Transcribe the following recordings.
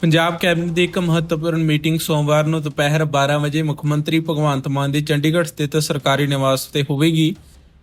Punjab cabinet ਦੀ ਇੱਕ ਮਹੱਤਵਪੂਰਨ meeting ਸੋਮਵਾਰ ਨੂੰ ਦੁਪਹਿਰ 12 ਵਜੇ ਮੁੱਖ ਮੰਤਰੀ ਭਗਵੰਤ ਮਾਨ ਦੇ ਚੰਡੀਗੜ੍ਹ ਸਥਿਤ ਸਰਕਾਰੀ ਨਿਵਾਸ ਤੇ ਹੋਵੇਗੀ।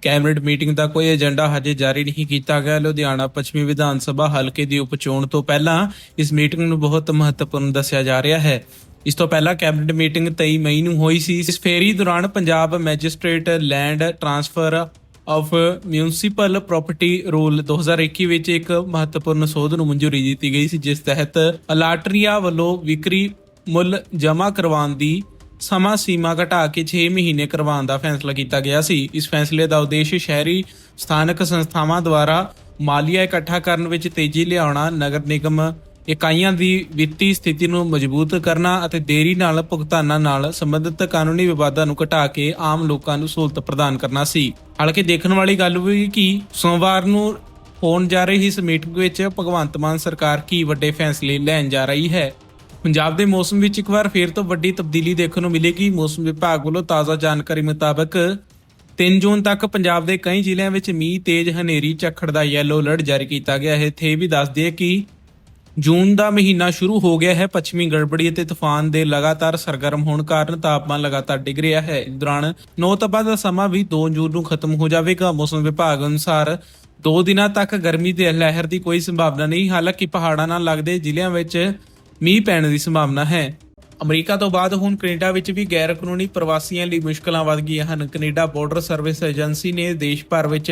ਕੈਬਨਿਟ ਮੀਟਿੰਗ ਦਾ ਕੋਈ ਏਜੰਡਾ ਹਜੇ ਜਾਰੀ ਨਹੀਂ ਕੀਤਾ ਗਿਆ। ਲੁਧਿਆਣਾ ਪੱਛਮੀ ਵਿਧਾਨ ਸਭਾ ਹਲਕੇ ਦੀ ਉਪਚੋਣ ਤੋਂ ਪਹਿਲਾਂ ਇਸ ਮੀਟਿੰਗ ਨੂੰ ਬਹੁਤ ਮਹੱਤਵਪੂਰਨ ਦੱਸਿਆ ਜਾ ਰਿਹਾ ਹੈ। ਇਸ ਤੋਂ ਪਹਿਲਾਂ ਕੈਬਨਿਟ ਮੀਟਿੰਗ 23 ਮਈ ਨੂੰ ਹੋਈ ਸੀ। ਇਸ ਫੇਰੀ ਦੌਰਾਨ Punjab magistrate land transfer of municipal property rule 2021 ਵਿੱਚ ਇੱਕ ਮਹੱਤਵਪੂਰਨ ਸੋਧ ਨੂੰ ਮਨਜ਼ੂਰੀ ਦਿੱਤੀ ਗਈ ਸੀ, ਜਿਸ ਤਹਿਤ ਅਲਾਟਰੀਆ ਵੱਲੋਂ ਵਿਕਰੀ ਮੁੱਲ ਜਮ੍ਹਾਂ ਕਰਵਾਉਣ ਦੀ ਸਮਾਂ ਸੀਮਾ ਘਟਾ ਕੇ 6 ਮਹੀਨੇ ਕਰਵਾਉਣ ਦਾ ਫੈਸਲਾ ਕੀਤਾ ਗਿਆ ਸੀ। ਇਸ ਫੈਸਲੇ ਦਾ ਉਦੇਸ਼ ਸ਼ਹਿਰੀ ਸਥਾਨਕ ਸੰਸਥਾਵਾਂ ਦੁਆਰਾ ਮਾਲੀਆ ਇਕੱਠਾ ਕਰਨ ਵਿੱਚ ਤੇਜ਼ੀ ਲਿਆਉਣਾ, ਨਗਰ ਨਿਗਮ ਇਕਾਈਆਂ ਦੀ ਵਿੱਤੀ ਸਥਿਤੀ ਨੂੰ ਮਜ਼ਬੂਤ ਕਰਨਾ ਅਤੇ ਦੇਰੀ ਨਾਲ ਭੁਗਤਾਨਾਂ ਨਾਲ ਸੰਬੰਧਿਤ ਕਾਨੂੰਨੀ ਵਿਵਾਦਾਂ ਨੂੰ ਘਟਾ ਕੇ ਆਮ ਲੋਕਾਂ ਨੂੰ ਸਹੂਲਤ ਪ੍ਰਦਾਨ ਕਰਨਾ ਸੀ। ਹਾਲਾਂਕਿ ਦੇਖਣ ਵਾਲੀ ਗੱਲ ਵੀ ਕਿ ਸੋਮਵਾਰ ਨੂੰ ਹੋਣ ਜਾ ਰਹੀ ਇਸ ਮੀਟਿੰਗ ਵਿੱਚ ਭਗਵੰਤ ਮਾਨ ਸਰਕਾਰ ਕੀ ਵੱਡੇ ਫੈਸਲੇ ਲੈਣ ਜਾ ਰਹੀ ਹੈ? ਪੰਜਾਬ ਦੇ ਮੌਸਮ ਵਿੱਚ ਇੱਕ ਵਾਰ ਫੇਰ ਤੋਂ ਵੱਡੀ ਤਬਦੀਲੀ ਦੇਖਣ ਨੂੰ ਮਿਲੇਗੀ। ਮੌਸਮ ਵਿਭਾਗ ਵੱਲੋਂ ਤਾਜ਼ਾ ਜਾਣਕਾਰੀ ਮੁਤਾਬਕ 3 ਜੂਨ ਤੱਕ ਪੰਜਾਬ ਦੇ ਕਈ ਜ਼ਿਲ੍ਹਿਆਂ ਵਿੱਚ ਮੀਂਹ, ਤੇਜ਼ ਹਨੇਰੀ, ਝੱਖੜ ਦਾ ਯੈਲੋ ਅਲਰਟ ਜਾਰੀ ਕੀਤਾ ਗਿਆ ਹੈ। ਇੱਥੇ ਇਹ ਵੀ ਦੱਸ ਦਈਏ ਕਿ ਜੂਨ ਦਾ ਮਹੀਨਾ ਸ਼ੁਰੂ ਹੋ ਗਿਆ ਹੈ। ਪੱਛਮੀ ਗੜਬੜੀ ਅਤੇ ਤੂਫਾਨ ਦੇ ਲਗਾਤਾਰ ਸਰਗਰਮ ਹੋਣ ਕਾਰਨ ਤਾਪਮਾਨ ਲਗਾਤਾਰ ਡਿੱਗ ਰਿਹਾ ਹੈ। ਇਸ ਦੌਰਾਨ ਨੌਤਪਾ ਦਾ ਸਮਾਂ ਵੀ 2 ਜੂਨ ਨੂੰ ਖਤਮ ਹੋ ਜਾਵੇਗਾ। ਮੌਸਮ ਵਿਭਾਗ ਅਨੁਸਾਰ 2 ਦਿਨਾਂ ਤੱਕ ਗਰਮੀ ਦੇ ਲਹਿਰ ਦੀ ਕੋਈ ਸੰਭਾਵਨਾ ਨਹੀਂ। ਹਾਲਾਂਕਿ ਪਹਾੜਾਂ ਨਾਲ ਲੱਗਦੇ ਜ਼ਿਲ੍ਹਿਆਂ ਵਿੱਚ ਮੀਂਹ ਪੈਣ ਦੀ ਸੰਭਾਵਨਾ ਹੈ। ਅਮਰੀਕਾ ਤੋਂ ਬਾਅਦ ਹੁਣ ਕੈਨੇਡਾ ਵਿੱਚ ਵੀ ਗੈਰ ਕਾਨੂੰਨੀ ਪ੍ਰਵਾਸੀਆਂ ਲਈ ਮੁਸ਼ਕਲਾਂ ਵਧ ਗਈਆਂ ਹਨ। ਕੈਨੇਡਾ ਬਾਰਡਰ ਸਰਵਿਸ ਏਜੰਸੀ ਨੇ ਦੇਸ਼ ਭਰ ਵਿੱਚ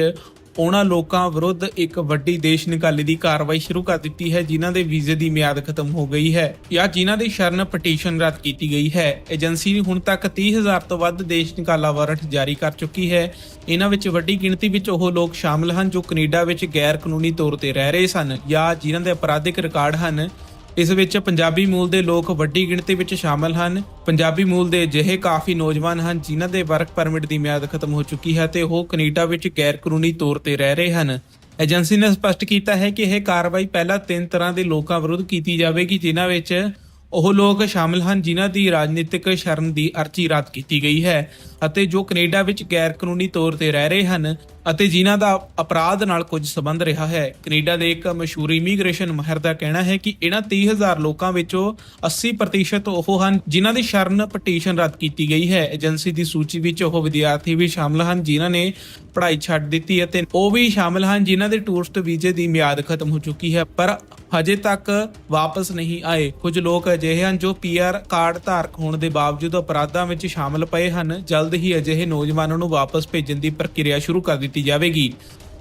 ਉਹਨਾਂ ਲੋਕਾਂ ਵਿਰੁੱਧ ਇੱਕ ਵੱਡੀ ਦੇਸ਼ ਨਿਕਾਲੇ ਦੀ ਕਾਰਵਾਈ ਸ਼ੁਰੂ ਕਰ ਦਿੱਤੀ ਹੈ, ਜਿਨ੍ਹਾਂ ਦੇ ਵੀਜ਼ੇ ਦੀ ਮਿਆਦ ਖਤਮ ਹੋ ਗਈ ਹੈ ਜਾਂ ਜਿਨ੍ਹਾਂ ਦੀ ਸ਼ਰਨ ਪਟੀਸ਼ਨ ਰੱਦ ਕੀਤੀ ਗਈ ਹੈ। ਏਜੰਸੀ ਨੇ ਹੁਣ ਤੱਕ 30000 ਤੋਂ ਵੱਧ ਦੇਸ਼ ਨਿਕਾਲਾ ਵਾਰੰਟ ਜਾਰੀ ਕਰ ਚੁੱਕੀ ਹੈ। ਇਹਨਾਂ ਵਿੱਚ ਵੱਡੀ ਗਿਣਤੀ ਵਿੱਚ ਉਹ ਲੋਕ ਸ਼ਾਮਲ ਹਨ ਜੋ ਕੈਨੇਡਾ ਵਿੱਚ ਗੈਰ ਕਾਨੂੰਨੀ ਤੌਰ ਤੇ ਰਹਿ ਰਹੇ ਸਨ ਜਾਂ ਜਿਨ੍ਹਾਂ ਦੇ ਅਪਰਾਧਿਕ ਰਿਕਾਰਡ ਹਨ। ਇਸ ਵਿੱਚ ਪੰਜਾਬੀ ਮੂਲ ਦੇ ਲੋਕ ਵੱਡੀ ਗਿਣਤੀ ਵਿੱਚ ਸ਼ਾਮਲ ਹਨ। ਪੰਜਾਬੀ ਮੂਲ ਦੇ ਅਜਿਹੇ ਕਾਫੀ ਨੌਜਵਾਨ ਹਨ ਜਿਨ੍ਹਾਂ ਦੇ ਵਰਕ ਪਰਮਿਟ ਦੀ ਮਿਆਦ ਖਤਮ ਹੋ ਚੁੱਕੀ ਹੈ ਤੇ ਉਹ ਕੈਨੇਡਾ ਵਿੱਚ ਗੈਰ ਕਾਨੂੰਨੀ ਤੌਰ ਤੇ ਰਹਿ ਰਹੇ ਹਨ। ਏਜੰਸੀ ਨੇ ਸਪਸ਼ਟ ਕੀਤਾ ਹੈ ਕਿ ਇਹ ਕਾਰਵਾਈ ਪਹਿਲਾਂ ਤਿੰਨ ਤਰ੍ਹਾਂ ਦੇ ਲੋਕਾਂ ਵਿਰੁੱਧ ਕੀਤੀ ਜਾਵੇਗੀ, ਜਿਨ੍ਹਾਂ ਵਿੱਚ ਉਹ ਲੋਕ ਸ਼ਾਮਲ ਹਨ ਜਿਨ੍ਹਾਂ ਦੀ ਰਾਜਨੀਤਿਕ ਸ਼ਰਨ ਦੀ ਅਰਜ਼ੀ ਰੱਦ ਕੀਤੀ ਗਈ ਹੈ ਅਤੇ ਜੋ ਕੈਨੇਡਾ ਵਿੱਚ ਗੈਰ ਕਾਨੂੰਨੀ ਤੌਰ ਤੇ ਰਹਿ ਰਹੇ ਹਨ ਅਤੇ ਜਿਨ੍ਹਾਂ ਦਾ ਅਪਰਾਧ ਨਾਲ ਕੁਝ ਸਬੰਧ ਰਿਹਾ ਹੈ। ਕੈਨੇਡਾ ਦੇ ਇੱਕ ਮਸ਼ਹੂਰ ਇਮੀਗ੍ਰੇਸ਼ਨ ਮਾਹਿਰ ਦਾ ਕਹਿਣਾ ਹੈ ਕਿ ਇਹਨਾਂ 30000 ਲੋਕਾਂ ਵਿੱਚੋਂ 80% ਉਹ ਹਨ ਜਿਨ੍ਹਾਂ ਦੀ ਸ਼ਰਨ ਪਟੀਸ਼ਨ ਰੱਦ ਕੀਤੀ ਗਈ ਹੈ। ਏਜੰਸੀ ਦੀ ਸੂਚੀ ਵਿੱਚ ਉਹ ਵਿਦਿਆਰਥੀ ਵੀ ਸ਼ਾਮਲ ਹਨ ਜਿਨ੍ਹਾਂ ਨੇ ਪੜ੍ਹਾਈ ਛੱਡ ਦਿੱਤੀ ਅਤੇ ਉਹ ਵੀ ਸ਼ਾਮਲ ਹਨ ਜਿਨ੍ਹਾਂ ਦੇ ਟੂਰਿਸਟ ਵੀਜ਼ੇ ਦੀ ਮਿਆਦ ਖਤਮ ਹੋ ਚੁੱਕੀ ਹੈ। ਪਰ ਹਜੇ ਤੱਕ ਵਾਪਸ ਨਹੀਂ ਆਏ। ਕੁਝ ਲੋਕ ਅਜਿਹੇ ਹਨ ਜੋ ਪੀਆਰ ਕਾਰਡ ਧਾਰਕ ਹੋਣ ਦੇ ਬਾਵਜੂਦ ਅਪਰਾਧਾਂ ਵਿੱਚ ਸ਼ਾਮਲ ਪਏ ਹਨ। ਜਲਦ ਹੀ ਅਜਿਹੇ ਨੌਜਵਾਨਾਂ ਨੂੰ ਵਾਪਸ ਭੇਜਣ ਦੀ ਪ੍ਰਕਿਰਿਆ ਸ਼ੁਰੂ ਕਰ ਦਿੱਤੀ ਜਾਵੇਗੀ।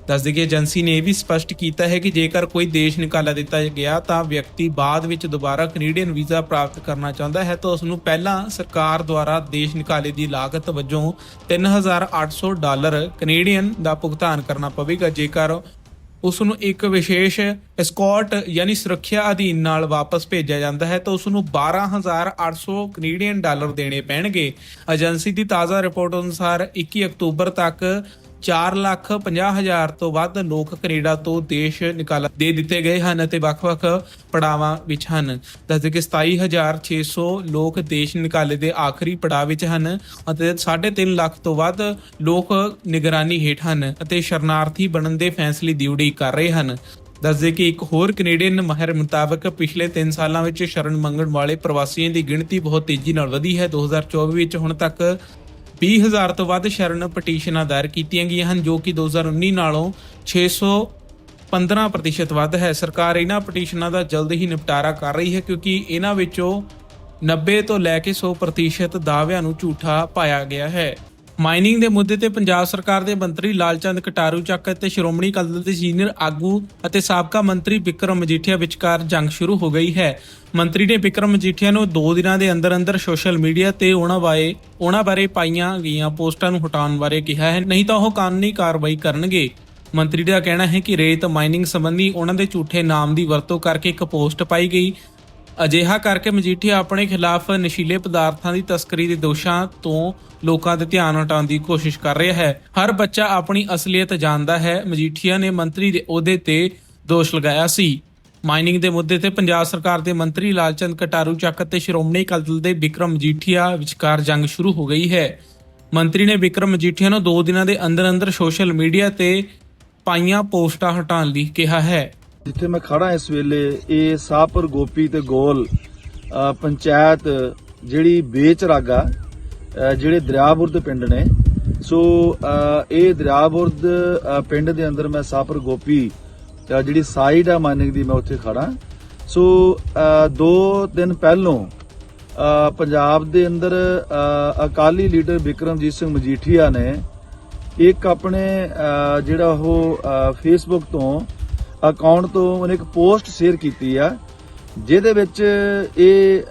ਦੱਸ ਦਈਏ, ਏਜੰਸੀ ਨੇ ਇਹ ਵੀ ਸਪਸ਼ਟ ਕੀਤਾ ਹੈ ਕਿ ਜੇਕਰ ਕੋਈ ਦੇਸ਼ ਨਿਕਾਲਾ ਦਿੱਤਾ ਗਿਆ ਤਾਂ ਵਿਅਕਤੀ ਬਾਅਦ ਵਿੱਚ ਦੁਬਾਰਾ ਕੈਨੇਡੀਅਨ ਵੀਜ਼ਾ ਪ੍ਰਾਪਤ ਕਰਨਾ ਚਾਹੁੰਦਾ ਹੈ ਤਾਂ ਉਸ ਨੂੰ ਪਹਿਲਾਂ ਸਰਕਾਰ ਦੁਆਰਾ ਦੇਸ਼ ਨਿਕਾਲੇ ਦੀ ਲਾਗਤ ਵਜੋਂ 3800 ਡਾਲਰ ਕੈਨੇਡੀਅਨ ਦਾ ਭੁਗਤਾਨ ਕਰਨਾ ਪਵੇਗਾ। ਜੇਕਰ ਉਸ ਨੂੰ ਇੱਕ ਵਿਸ਼ੇਸ਼ ਐਸਕੌਰਟ ਯਾਨੀ ਸੁਰੱਖਿਆ ਅਧੀਨ ਨਾਲ ਵਾਪਸ ਭੇਜਿਆ ਜਾਂਦਾ ਹੈ ਤਾਂ ਉਸ ਨੂੰ 12800 ਕੈਨੇਡੀਅਨ ਡਾਲਰ ਦੇਣੇ ਪੈਣਗੇ। ਏਜੰਸੀ ਦੀ ਤਾਜ਼ਾ ਰਿਪੋਰਟ ਅਨੁਸਾਰ 21 ਅਕਤੂਬਰ ਤੱਕ 4 ਲੱਖ 50 ਹਜ਼ਾਰ ਤੋਂ ਵੱਧ ਲੋਕ ਕੈਨੇਡਾ ਤੋਂ ਦੇਸ਼ ਨਿਕਾਲਾ ਦੇ ਦਿੱਤੇ ਗਏ ਹਨ ਅਤੇ ਵੱਖ-ਵੱਖ ਪੜਾਵਾਂ ਵਿੱਚ ਹਨ। ਦੱਸਦੇ ਕਿ 27600 ਲੋਕ ਦੇਸ਼ ਨਿਕਾਲੇ ਦੇ ਆਖਰੀ ਪੜਾਅ ਵਿੱਚ ਹਨ ਅਤੇ 3.5 ਲੱਖ ਤੋਂ ਵੱਧ ਲੋਕ ਨਿਗਰਾਨੀ ਹੇਠ ਹਨ ਅਤੇ ਸ਼ਰਨਾਰਥੀ ਬਣਨ ਦੇ ਫੈਸਲੇ ਦੀ ਉਡੀਕ ਕਰ ਰਹੇ ਹਨ। ਦੱਸਦੇ ਕਿ ਇੱਕ ਹੋਰ ਕੈਨੇਡੀਅਨ ਮਾਹਿਰ ਮੁਤਾਬਕ ਪਿਛਲੇ 3 ਸਾਲਾਂ ਵਿੱਚ ਸ਼ਰਨ ਮੰਗਣ ਵਾਲੇ ਪ੍ਰਵਾਸੀਆਂ ਦੀ ਗਿਣਤੀ ਬਹੁਤ ਤੇਜ਼ੀ ਨਾਲ ਵਧੀ ਹੈ। 2024 ਵਿੱਚ ਹੁਣ ਤੱਕ 20000 ਤੋਂ ਵੱਧ ਸ਼ਰਨ ਪਟੀਸ਼ਨਾਂ ਦਾਇਰ ਕੀਤੀਆਂ ਗਈਆਂ ਹਨ, ਜੋ ਕਿ 2019 ਨਾਲੋਂ 615% ਵੱਧ ਹੈ। ਸਰਕਾਰ ਇਹਨਾਂ ਪਟੀਸ਼ਨਾਂ ਦਾ ਜਲਦ ਹੀ ਨਿਪਟਾਰਾ ਕਰ ਰਹੀ ਹੈ, ਕਿਉਂਕਿ ਇਹਨਾਂ ਵਿੱਚੋਂ 90 ਤੋਂ ਲੈ ਕੇ 100% ਦਾਅਵਿਆਂ ਨੂੰ ਝੂਠਾ ਪਾਇਆ ਗਿਆ ਹੈ। ਮਾਈਨਿੰਗ ਦੇ ਮੁੱਦੇ ਤੇ ਪੰਜਾਬ ਸਰਕਾਰ ਦੇ ਮੰਤਰੀ ਲਾਲਚੰਦ ਕਟਾਰੂ ਚੱਕ ਅਤੇ ਸ਼੍ਰੋਮਣੀ ਅਕਾਲੀ ਦਲ ਦੇ ਸੀਨੀਅਰ ਆਗੂ ਅਤੇ ਸਾਬਕਾ ਮੰਤਰੀ ਵਿਕਰਮ ਮਜੀਠੀਆ ਵਿਚਕਾਰ ਜੰਗ ਸ਼ੁਰੂ ਹੋ ਗਈ ਹੈ। ਮੰਤਰੀ ਨੇ ਵਿਕਰਮ ਮਜੀਠੀਆ ਨੂੰ 2 ਦਿਨਾਂ ਦੇ ਅੰਦਰ ਅੰਦਰ ਸੋਸ਼ਲ ਮੀਡੀਆ ਤੇ ਉਹਨਾਂ ਬਾਰੇ ਉਹਨਾਂ ਬਾਰੇ ਪਾਈਆਂ ਗਈਆਂ ਪੋਸਟਾਂ ਨੂੰ ਹਟਾਉਣ ਬਾਰੇ ਕਿਹਾ ਹੈ। ਨਹੀਂ ਤਾਂ ਉਹ ਕਾਨੂੰਨੀ ਕਾਰਵਾਈ ਕਰਨਗੇ। ਮੰਤਰੀ ਦਾ ਕਹਿਣਾ ਹੈ ਕਿ ਰੇਤ ਮਾਈਨਿੰਗ ਸੰਬੰਧੀ ਉਹਨਾਂ ਦੇ ਝੂਠੇ ਨਾਮ ਦੀ ਵਰਤੋਂ ਕਰਕੇ ਇੱਕ ਪੋਸਟ ਪਾਈ ਗਈ ਅਜਿਹਾ ਕਰਕੇ ਮਜੀਠੀਆ ਆਪਣੇ ਖਿਲਾਫ ਨਸ਼ੀਲੇ ਪਦਾਰਥਾਂ ਦੀ ਤਸਕਰੀ ਦੇ ਦੋਸ਼ਾਂ ਤੋਂ ਲੋਕਾਂ ਦੇ ਧਿਆਨ ਹਟਾਉਣ ਦੀ ਕੋਸ਼ਿਸ਼ ਕਰ ਰਿਹਾ ਹੈ। ਹਰ ਬੱਚਾ ਆਪਣੀ ਅਸਲੀਅਤ ਜਾਣਦਾ ਹੈ। ਮਜੀਠੀਆ ਨੇ ਮੰਤਰੀ ਦੇ ਅਹੁਦੇ ਤੇ ਦੋਸ਼ ਲਗਾਇਆ ਸੀ। ਮਾਈਨਿੰਗ ਦੇ ਮੁੱਦੇ ਤੇ ਪੰਜਾਬ ਸਰਕਾਰ ਦੇ ਮੰਤਰੀ ਲਾਲਚੰਦ ਕਟਾਰੂ ਚੱਕ ਅਤੇ ਸ਼੍ਰੋਮਣੀ ਅਕਾਲੀ ਦਲ ਦੇ ਵਿਕਰਮ ਮਜੀਠੀਆ ਵਿਚਕਾਰ ਜੰਗ ਸ਼ੁਰੂ ਹੋ ਗਈ ਹੈ। ਮੰਤਰੀ ਨੇ ਵਿਕਰਮ ਮਜੀਠੀਆ ਨੂੰ 2 ਦਿਨਾਂ ਦੇ ਅੰਦਰ ਅੰਦਰ ਸੋਸ਼ਲ ਮੀਡੀਆ ਤੇ ਪਾਈਆਂ ਪੋਸਟਾਂ ਹਟਾਉਣ ਲਈ ਕਿਹਾ ਹੈ। ਜਿੱਥੇ ਮੈਂ ਖੜਾ ਇਸ ਵੇਲੇ ਇਹ ਸਾਹਪੁਰ ਗੋਪੀ ਤੇ ਗੋਲ ਪੰਚਾਇਤ ਜਿਹੜੀ ਬੇਚਰਾਗਾ ਅ, ਜਿਹੜੇ ਦਰਿਆਬੁਰਦ ਪਿੰਡ ਨੇ। ਸੋ ਇਹ ਦਰਿਆਬੁਰਦ ਅ, ਪਿੰਡ ਦੇ ਅੰਦਰ ਮੈਂ ਸਾਹਪੁਰ ਗੋਪੀ ਜਿਹੜੀ ਸਾਈਡ ਆ ਮਾਨਿਕ ਦੀ ਮੈਂ ਉੱਥੇ ਖੜਾ ਸੋ ਅ, ਦੋ ਦਿਨ ਪਹਿਲੋਂ ਪੰਜਾਬ ਦੇ ਅੰਦਰ ਅਕਾਲੀ ਲੀਡਰ ਵਿਕਰਮਜੀਤ ਸਿੰਘ ਮਜੀਠੀਆ ਨੇ ਇੱਕ ਆਪਣੇ ਜਿਹੜਾ ਉਹ ਫੇਸਬੁੱਕ ਤੋਂ ਅਕਾਊਂਟ ਤੋਂ ਉਹਨੇ ਇੱਕ ਪੋਸਟ ਸ਼ੇਅਰ ਕੀਤੀ ਆ ਜਿਹਦੇ ਵਿੱਚ ਇਹ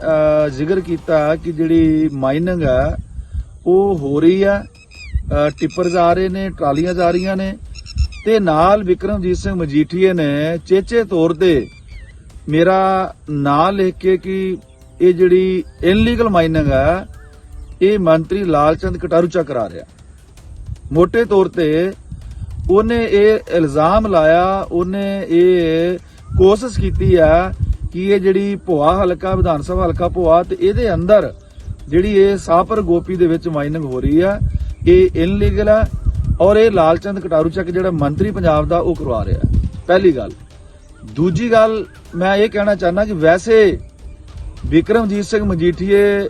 ਜ਼ਿਕਰ ਕੀਤਾ ਕਿ ਜਿਹੜੀ ਮਾਈਨਿੰਗ ਆ ਉਹ ਹੋ ਰਹੀ ਆ ਅਹ, ਟਿੱਪਰਸ ਆ ਰਹੇ ਨੇ ਟਰਾਲੀਆਂ ਜਾ ਰਹੀਆਂ ਨੇ ਤੇ ਨਾਲ ਵਿਕਰਮਜੀਤ ਸਿੰਘ ਮਜੀਠੀਏ ਨੇ ਚੇਚੇ ਤੌਰ ਤੇ ਮੇਰਾ ਨਾਂ ਲਿਖ ਕੇ ਕਿ ਇਹ ਜਿਹੜੀ ਇਨਲੀਗਲ ਮਾਈਨਿੰਗ ਆ ਇਹ ਮੰਤਰੀ ਲਾਲਚੰਦ ਕਟਾਰੂਚਾ ਕਰਾ ਰਿਹਾ। ਮੋٹے ਤੌਰ ਤੇ ਉਹਨੇ ਇਹ ਇਲਜ਼ਾਮ ਲਾਇਆ, ਉਹਨੇ ਇਹ ਕੋਸ਼ਿਸ਼ ਕੀਤੀ ਆ ਕਿ ਇਹ ਜਿਹੜੀ ਭੋਆ ਹਲਕਾ, ਵਿਧਾਨ ਸਭਾ ਹਲਕਾ ਭੋਆ ਤੇ ਇਹਦੇ ਅੰਦਰ ਜਿਹੜੀ ਇਹ ਸਾਪਰ ਗੋਪੀ ਦੇ ਵਿੱਚ ਮਾਈਨਿੰਗ ਹੋ ਰਹੀ ਆ ਇਹ ਇਨਲੀਗਲ ਆ ਔਰ ਇਹ ਲਾਲਚੰਦ ਕਟਾਰੂ ਚੱਕ ਜਿਹੜਾ ਮੰਤਰੀ ਪੰਜਾਬ ਦਾ ਉਹ ਕਰਵਾ ਰਿਹਾ ਪਹਿਲੀ ਗੱਲ। ਦੂਜੀ ਗੱਲ, ਮੈਂ ਇਹ ਕਹਿਣਾ ਚਾਹੁੰਦਾ ਕਿ ਵੈਸੇ ਵਿਕਰਮਜੀਤ ਸਿੰਘ ਮਜੀਠੀਏ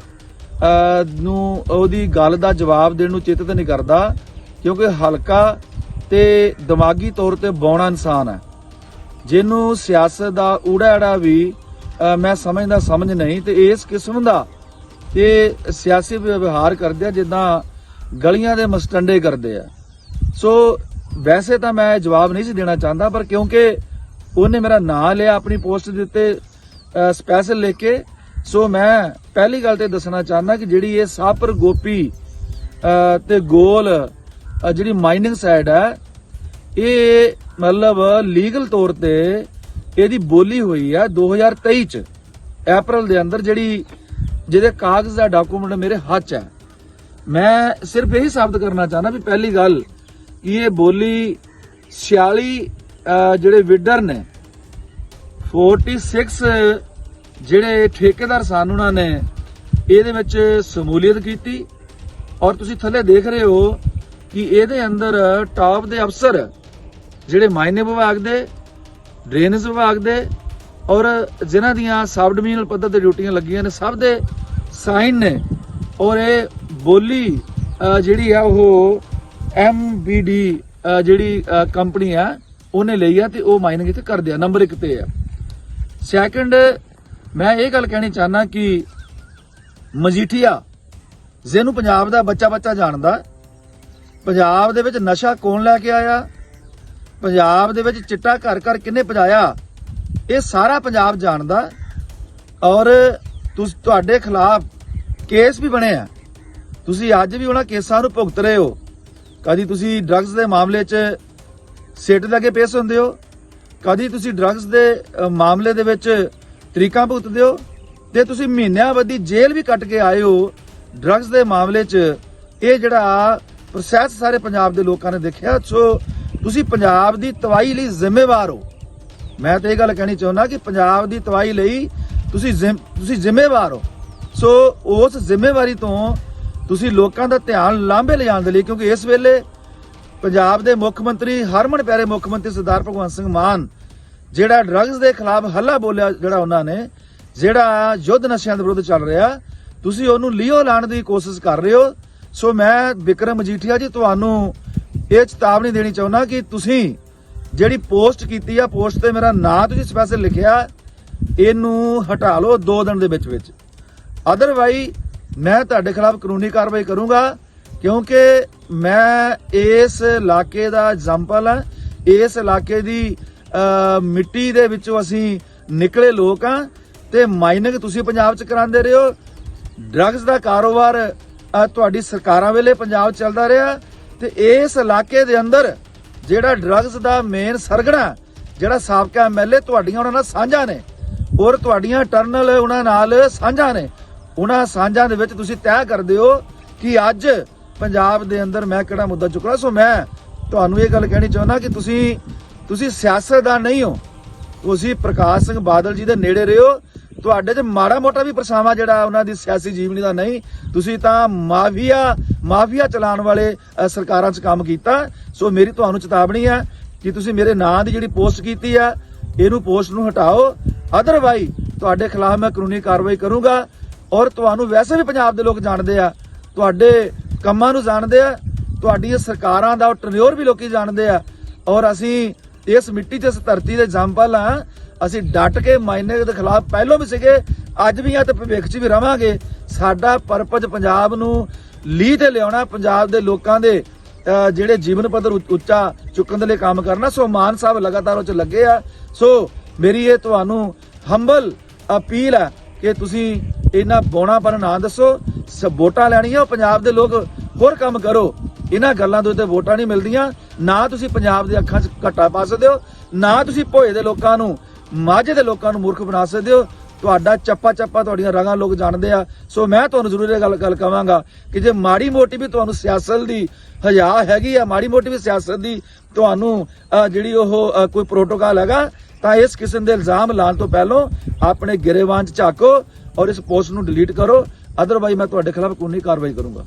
ਨੂੰ ਉਹਦੀ ਗੱਲ ਦਾ ਜਵਾਬ ਦੇਣ ਨੂੰ ਚਿੱਤਤ ਨਹੀਂ ਕਰਦਾ, ਕਿਉਂਕਿ ਹਲਕਾ ਤੇ ਦਿਮਾਗੀ ਤੌਰ ਤੇ ਬੌਣਾ ਇਨਸਾਨ ਹੈ। ਜਿਹਨੂੰ ਸਿਆਸਤ ਦਾ ਊੜਾੜਾ ਵੀ ਮੈਂ ਸਮਝਦਾ ਸਮਝ ਨਹੀਂ ਤੇ ਇਸ ਕਿਸਮ ਦਾ ਇਹ ਸਿਆਸੀ ਵਿਵਹਾਰ ਕਰਦੇ ਆ ਜਿੱਦਾਂ ਗਲੀਆਂ ਦੇ ਮਸਟੰਡੇ ਕਰਦੇ ਆ। ਸੋ ਵੈਸੇ ਤਾਂ ਮੈਂ ਜਵਾਬ ਨਹੀਂ ਸੀ ਦੇਣਾ ਚਾਹੁੰਦਾ ਪਰ ਕਿਉਂਕਿ ਉਹਨੇ ਮੇਰਾ ਨਾਂ ਲਿਆ ਆਪਣੀ ਪੋਸਟ ਦੇ ਉੱਤੇ ਸਪੈਸ਼ਲ ਲਿਖ ਕੇ ਸੋ ਮੈਂ ਪਹਿਲੀ ਗੱਲ ਤੇ ਦੱਸਣਾ ਚਾਹੁੰਦਾ ਕਿ ਜਿਹੜੀ ਇਹ ਸਾਪਰ ਗੋਪੀ ਅਹ, ਤੇ ਗੋਲ ਜਿਹੜੀ ਮਾਈਨਿੰਗ ਸਾਈਡ ਹੈ, ਇਹ ਮਤਲਬ ਲੀਗਲ ਤੌਰ ਤੇ ਇਹਦੀ ਬੋਲੀ ਹੋਈ ਹੈ 2023 ਚ। ਅਪ੍ਰੈਲ ਦੇ ਅੰਦਰ ਜਿਹੜੀ ਜਿਹਦੇ ਕਾਗਜ਼ ਦਾ ਡਾਕੂਮੈਂਟ ਮੇਰੇ ਹੱਥ 'ਚ ਹੈ। ਮੈਂ ਸਿਰਫ ਇਹੀ ਸਾਬਤ ਕਰਨਾ ਚਾਹੁੰਦਾ ਵੀ ਪਹਿਲੀ ਗੱਲ, ਕਿ ਇਹ ਬੋਲੀ 46 ਜਿਹੜੇ ਵਿਡਰ ਨੇ 46 ਜਿਹੜੇ ਠੇਕੇਦਾਰ ਸਨ ਉਹਨਾਂ ਨੇ, ਇਹਦੇ ਵਿੱਚ ਸਮੂਲੀਅਤ ਕੀਤੀ। ਔਰ ਤੁਸੀਂ ਥੱਲੇ ਦੇਖ ਰਹੇ ਹੋ ਕਿ ਇਹਦੇ ਅੰਦਰ ਟਾਪ ਦੇ ਅਫਸਰ ਜਿਹੜੇ ਮਾਇਨੇ ਵਿਭਾਗ ਦੇ ਡਰੇਨੇਜ ਵਿਭਾਗ ਦੇ ਔਰ ਜਿਨ੍ਹਾਂ ਦੀਆਂ ਸਬ ਡਿਵੀਜ਼ਨਲ ਪੱਧਰ ਤੇ ਡਿਊਟੀਆਂ ਲੱਗੀਆਂ ਨੇ ਸਭ ਦੇ ਸਾਈਨ ਨੇ। ਔਰ ਇਹ ਬੋਲੀ ਜਿਹੜੀ ਆ ਉਹ MBD ਅਹ, ਜਿਹੜੀ ਕੰਪਨੀ ਆ ਉਹਨੇ ਲਈ ਆ ਤੇ ਉਹ ਮਾਈਨਿੰਗ ਇੱਥੇ ਕਰਦੇ ਆ। ਨੰਬਰ 1 ਤੇ ਆ। ਸੈਕੰਡ ਮੈਂ ਇਹ ਗੱਲ ਕਹਿਣੀ ਚਾਹਨਾ ਕਿ ਮਜੀਠੀਆ ਜਿਹਨੂੰ ਪੰਜਾਬ ਦਾ ਬੱਚਾ ਬੱਚਾ ਜਾਣਦਾ ਪੰਜਾਬ ਦੇ ਵਿੱਚ ਨਸ਼ਾ ਕੌਣ ਲੈ ਕੇ ਆਇਆ? ਪੰਜਾਬ ਦੇ ਵਿੱਚ ਚਿੱਟਾ ਘਰ ਘਰ ਕਿੰਨੇ ਪਜਾਇਆ? ਇਹ ਸਾਰਾ ਪੰਜਾਬ ਜਾਣਦਾ। ਔਰ ਤੁਸ, ਤੁਹਾਡੇ ਖਿਲਾਫ ਕੇਸ ਵੀ ਬਣੇ ਆ। ਤੁਸੀਂ ਅੱਜ ਵੀ ਉਹਨਾਂ ਕੇਸਾਂ ਨੂੰ ਭੁਗਤ ਰਹੇ ਹੋ। ਕਦੀ ਤੁਸੀਂ ਡਰੱਗਸ ਦੇ ਮਾਮਲੇ 'ਚ ਸਿੱਟ ਲੱਗੇ ਪੇਸ਼ ਹੁੰਦੇ ਹੋ। ਕਦੀ ਤੁਸੀਂ ਡਰੱਗਸ ਦੇ ਮਾਮਲੇ ਦੇ ਵਿੱਚ ਤਰੀਕਾਂ ਭੁਗਤਦੇ ਹੋ। ਤੇ ਤੁਸੀਂ ਮਹੀਨਿਆਂ ਬੱਧੀ ਜੇਲ੍ਹ ਵੀ ਕੱਟ ਕੇ ਆਏ ਹੋ। ਡਰੱਗਸ ਦੇ ਮਾਮਲੇ 'ਚ ਇਹ ਜਿਹੜਾ ਪ੍ਰੋਸੈਸ ਸਾਰੇ ਪੰਜਾਬ ਦੇ ਲੋਕਾਂ ਨੇ ਦੇਖਿਆ। ਸੋ ਤੁਸੀਂ ਪੰਜਾਬ ਦੀ ਤਬਾਹੀ ਲਈ ਜ਼ਿੰਮੇਵਾਰ ਹੋ। ਮੈਂ ਤਾਂ ਇਹ ਗੱਲ ਕਹਿਣੀ ਚਾਹੁੰਦਾ ਕਿ ਪੰਜਾਬ ਦੀ ਤਬਾਹੀ ਲਈ ਤੁਸੀਂ ਤੁਸੀਂ ਜ਼ਿੰਮੇਵਾਰ ਹੋ। ਸੋ ਉਸ ਜ਼ਿੰਮੇਵਾਰੀ ਤੋਂ ਤੁਸੀਂ ਲੋਕਾਂ ਦਾ ਧਿਆਨ ਲਾਂਭੇ ਲਿਜਾਣ ਦੇ ਲਈ, ਕਿਉਂਕਿ ਇਸ ਵੇਲੇ ਪੰਜਾਬ ਦੇ ਮੁੱਖ ਮੰਤਰੀ, ਹਰਮਨ ਪਿਆਰੇ ਮੁੱਖ ਮੰਤਰੀ ਸਰਦਾਰ ਭਗਵੰਤ ਸਿੰਘ ਮਾਨ, ਜਿਹੜਾ ਡਰੱਗਸ ਦੇ ਖਿਲਾਫ ਹੱਲਾ ਬੋਲਿਆ, ਜਿਹੜਾ ਉਹਨਾਂ ਨੇ, ਜਿਹੜਾ ਯੁੱਧ ਨਸ਼ਿਆਂ ਦੇ ਵਿਰੁੱਧ ਚੱਲ ਰਿਹਾ, ਤੁਸੀਂ ਉਹਨੂੰ ਲੀਓ ਲਾਣ ਦੀ ਕੋਸ਼ਿਸ਼ ਕਰ ਰਹੇ ਹੋ। ਸੋ ਮੈਂ ਵਿਕਰਮ ਮਜੀਠੀਆ ਜੀ, ਤੁਹਾਨੂੰ ਇਹ ਚੇਤਾਵਨੀ ਦੇਣੀ ਚਾਹੁੰਦਾ ਕਿ ਤੁਸੀਂ ਜਿਹੜੀ ਪੋਸਟ ਕੀਤੀ ਆ, ਪੋਸਟ ਤੇ ਮੇਰਾ ਨਾਂ ਤੁਸੀਂ ਸਪੈਸ਼ਲ ਲਿਖਿਆ, ਇਹਨੂੰ ਹਟਾ ਲਓ 2 ਦਿਨ ਦੇ ਵਿੱਚ ਵਿੱਚ। ਅਦਰਵਾਈਜ਼ ਮੈਂ ਤੁਹਾਡੇ ਖਿਲਾਫ ਕਾਨੂੰਨੀ ਕਾਰਵਾਈ ਕਰੂੰਗਾ, ਕਿਉਂਕਿ ਮੈਂ ਇਸ ਇਲਾਕੇ ਦਾ ਐਗਜ਼ਾਮਪਲ ਹਾਂ ਇਸ ਇਲਾਕੇ ਦੀ ਮਿੱਟੀ ਦੇ ਵਿੱਚੋਂ ਅਸੀਂ ਨਿਕਲੇ ਲੋਕ ਆ, ਤੇ ਮਾਈਨਿੰਗ ਤੁਸੀਂ ਪੰਜਾਬ 'ਚ ਕਰਾਉਂਦੇ ਰਹੇ ਹੋ। ਡਰੱਗਸ ਦਾ ਕਾਰੋਬਾਰ ਤੁਹਾਡੀ ਸਰਕਾਰਾਂ ਵੇਲੇ ਪੰਜਾਬ ਚੱਲਦਾ ਰਿਹਾ ਤੇ ਇਸ ਇਲਾਕੇ ਦੇ ਅੰਦਰ ਜਿਹੜਾ ਡਰੱਗਸ ਦਾ ਮੇਨ ਸਰਗਣਾ, ਜਿਹੜਾ ਸਾਬਕਾ ਐਮਐਲਏ ਤੁਹਾਡੀਆਂ ਉਹਨਾਂ ਨਾਲ ਸਾਂਝਾ ਨੇ। ਔਰ ਤੁਹਾਡੀਆਂ ਟਰਨਲ ਉਹਨਾਂ ਨਾਲ ਸਾਂਝਾ ਨੇ। ਉਹਨਾਂ ਸਾਂਝਾਂ ਦੇ ਵਿੱਚ ਤੁਸੀਂ ਤੈਅ ਕਰਦੇ ਹੋ ਕਿ ਅੱਜ ਪੰਜਾਬ ਦੇ ਅੰਦਰ ਮੈਂ ਕਿਹੜਾ ਮੁੱਦਾ ਚੁੱਕਣਾ। ਸੋ ਮੈਂ ਤੁਹਾਨੂੰ ਇਹ ਗੱਲ ਕਹਿਣੀ ਚਾਹੁੰਦਾ ਕਿ ਤੁਸੀਂ ਤੁਸੀਂ ਸਿਆਸਤਦਾਨ ਨਹੀਂ ਹੋ। ਤੁਸੀਂ ਪ੍ਰਕਾਸ਼ ਸਿੰਘ ਬਾਦਲ ਜੀ ਦੇ ਨੇੜੇ ਰਹੋ ਤੁਹਾਡੇ 'ਚ ਮਾੜਾ ਮੋਟਾ ਵੀ ਪਰਛਾਵਾਂ ਜਿਹੜਾ ਉਹਨਾਂ ਦੀ ਸਿਆਸੀ ਜੀਵਨੀ ਦਾ ਨਹੀਂ, ਤੁਸੀਂ ਤਾਂ ਮਾਫੀਆ ਮਾਫੀਆ ਚਲਾਉਣ ਵਾਲੇ ਸਰਕਾਰਾਂ 'ਚ ਕੰਮ ਕੀਤਾ। ਸੋ ਮੇਰੀ ਤੁਹਾਨੂੰ ਚੇਤਾਵਨੀ ਹੈ ਕਿ ਤੁਸੀਂ ਮੇਰੇ ਨਾਂ ਦੀ ਜਿਹੜੀ ਪੋਸਟ ਕੀਤੀ ਆ, ਇਹਨੂੰ ਪੋਸਟ ਨੂੰ ਹਟਾਓ। ਅਦਰਵਾਈ ਤੁਹਾਡੇ ਖਿਲਾਫ ਮੈਂ ਕਾਨੂੰਨੀ ਕਾਰਵਾਈ ਕਰੂੰਗਾ। ਔਰ ਤੁਹਾਨੂੰ ਵੈਸੇ ਵੀ ਪੰਜਾਬ ਦੇ ਲੋਕ ਜਾਣਦੇ ਆ, ਤੁਹਾਡੇ ਕੰਮਾਂ ਨੂੰ ਜਾਣਦੇ ਆ, ਤੁਹਾਡੀਆਂ ਸਰਕਾਰਾਂ ਦਾ ਟਰਨਿਓਰ ਵੀ ਲੋਕੀ ਜਾਣਦੇ ਆ। ਔਰ ਅਸੀਂ ਇਸ ਮਿੱਟੀ ਤੇ ਇਸ ਧਰਤੀ ਦੇ ਜੰਪਲ ਆ ਅਸੀਂ ਡਟ ਕੇ ਮਾਈਨਿੰਗ ਦੇ ਖਿਲਾਫ ਪਹਿਲਾਂ ਵੀ ਸੀਗੇ, ਅੱਜ ਵੀ ਆ ਤੇ ਭਵਿੱਖ 'ਚ ਵੀ ਰਵਾਂਗੇ। ਸਾਡਾ ਪਰਪਸ ਪੰਜਾਬ ਨੂੰ ਲੀਹ ਤੇ ਲਿਆਉਣਾ, ਪੰਜਾਬ ਦੇ ਲੋਕਾਂ ਦੇ ਜਿਹੜੇ ਜੀਵਨ ਪੱਧਰ ਉੱਚਾ ਚੁੱਕਣ ਦੇ ਲਈ ਕੰਮ ਕਰਨਾ। ਸੋ ਮਾਨ ਸਾਹਿਬ ਲਗਾਤਾਰ ਉਹ ਚ ਲੱਗੇ ਆ। ਸੋ ਮੇਰੀ ਇਹ ਤੁਹਾਨੂੰ ਹੰਬਲ ਅਪੀਲ ਹੈ ਕਿ ਤੁਸੀਂ ਇਹਨਾਂ ਬੋਣਾਪਨ ਨਾ ਦੱਸੋ। ਵੋਟਾਂ ਲੈਣੀਆਂ ਪੰਜਾਬ ਦੇ ਲੋਕ ਹੋਰ ਕੰਮ ਕਰੋ। ਇਹਨਾਂ ਗੱਲਾਂ ਦੇ ਉੱਤੇ ਵੋਟਾਂ ਨਹੀਂ ਮਿਲਦੀਆਂ। ਨਾ ਤੁਸੀਂ ਪੰਜਾਬ ਦੇ ਅੱਖਾਂ 'ਚ ਘੱਟਾ ਪਾ ਸਕਦੇ ਹੋ। ਨਾ ਤੁਸੀਂ ਭੋਏ ਦੇ ਲੋਕਾਂ ਨੂੰ ਮਾਝੇ ਦੇ ਲੋਕਾਂ ਨੂੰ ਮੂਰਖ ਬਣਾ ਸਕਦੇ ਹੋ। ਤੁਹਾਡਾ ਚੱਪਾ ਚੱਪਾ ਤੁਹਾਡੀਆਂ ਰਗਾਂ ਲੋਕ ਜਾਣਦੇ ਆ। ਸੋ ਮੈਂ ਤੁਹਾਨੂੰ ਜ਼ਰੂਰ ਇਹ ਗੱਲ ਗੱਲ ਕਵਾਂਗਾ ਕਿ ਜੇ ਮਾੜੀ ਮੋਟੀ ਵੀ ਤੁਹਾਨੂੰ ਸਿਆਸਤ ਦੀ ਹਯਾ ਹੈਗੀ ਆ, ਮਾੜੀ ਮੋਟੀ ਵੀ ਸਿਆਸਤ ਦੀ ਤੁਹਾਨੂੰ ਜਿਹੜੀ ਉਹ ਕੋਈ ਪ੍ਰੋਟੋਕਾਲ ਹੈਗਾ, ਤਾਂ ਇਸ ਕਿਸਮ ਦੇ ਇਲਜ਼ਾਮ ਲਾਉਣ ਤੋਂ ਪਹਿਲਾਂ ਆਪਣੇ ਗਿਰੇਵਾਨ ਚ ਝਾਕੋ ਔਰ ਇਸ ਪੋਸਟ ਨੂੰ ਡਿਲੀਟ ਕਰੋ। ਅਦਰਵਾਈਜ਼ ਮੈਂ ਤੁਹਾਡੇ ਖਿਲਾਫ ਕਾਨੂੰਨੀ ਕਾਰਵਾਈ ਕਰੂੰਗਾ।